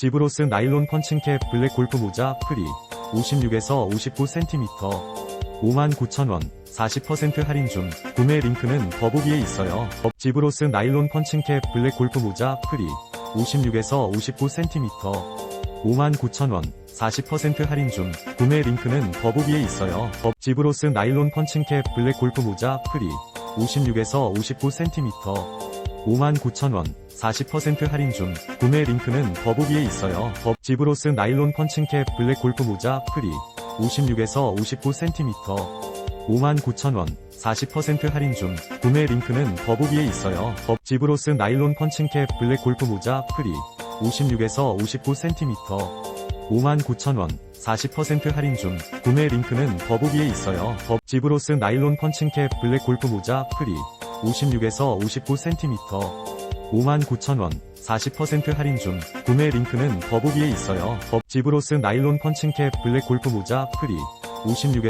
지브로스 나일론 펀칭캡 블랙 골프 모자 프리 56에서 59cm 59,000원 40% 할인 중 구매 링크는 더보기에 있어요. 지브로스 나일론 펀칭캡 블랙 골프 모자 프리 56에서 59cm 59,000원 40% 할인 중 구매 링크는 더보기에 있어요. 지브로스 나일론 펀칭캡 블랙 골프 모자 프리 56에서 59cm 59,000원 40% 할인 중 구매 링크는 더보기에 있어요. 지브로스 나일론 펀칭캡 블랙 골프 모자 프리 56에서 59cm 59,000원 40% 할인 중 구매 링크는 더보기에 있어요. 지브로스 나일론 펀칭캡 블랙 골프 모자 프리 56에서 59cm 59,000원 40% 할인 중 구매 링크는 더보기에 있어요. 지브로스 나일론 펀칭캡 블랙 골프 모자 프리 56에서 59cm 59,000원 40% 할인 중 구매 링크는 더보기에 있어요. 지브로스 나일론 펀칭캡 블랙 골프 모자 프리 56에